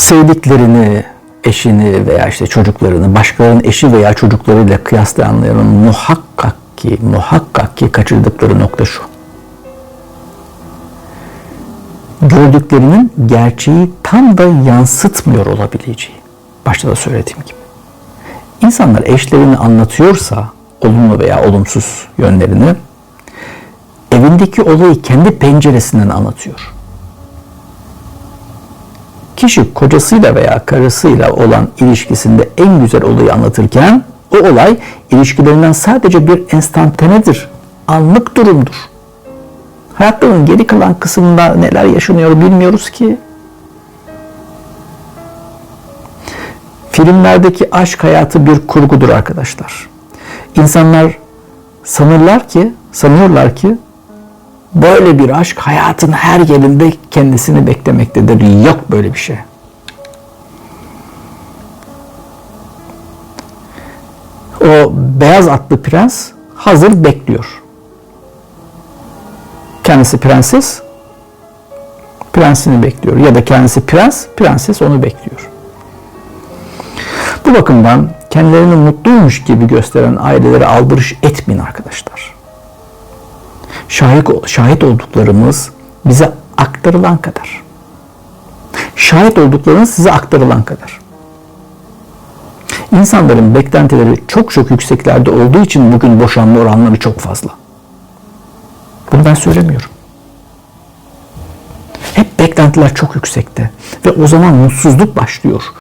sevdiklerini, eşini veya işte çocuklarını başkalarının eşi veya çocuklarıyla kıyaslayanların muhakkak ki, muhakkak ki kaçırdıkları nokta şu. Gördüklerinin gerçeği tam da yansıtmıyor olabileceği. Başta da söylediğim gibi. İnsanlar eşlerini anlatıyorsa olumlu veya olumsuz yönlerini evindeki olayı kendi penceresinden anlatıyor. Kişi kocasıyla veya karısıyla olan ilişkisinde en güzel olayı anlatırken o olay ilişkilerinden sadece bir enstantanedir, anlık durumdur. Hayatlarının geri kalan kısmında neler yaşanıyor bilmiyoruz ki. Filmlerdeki aşk hayatı bir kurgudur arkadaşlar. İnsanlar sanırlar ki, sanıyorlar ki böyle bir aşk hayatın her yerinde kendisini beklemektedir. Yok böyle bir şey. O beyaz atlı prens hazır bekliyor. Kendisi prenses, prensini bekliyor. Ya da kendisi prens, prenses onu bekliyor. Bu bakımdan kendilerini mutluymuş gibi gösteren ailelere aldırış etmeyin arkadaşlar. Şahit, şahit olduklarımız bize aktarılan kadar. Şahit olduklarınız size aktarılan kadar. İnsanların beklentileri çok çok yükseklerde olduğu için bugün boşanma oranları çok fazla. Bunu ben söylemiyorum. Hep beklentiler çok yüksekte ve o zaman mutsuzluk başlıyor.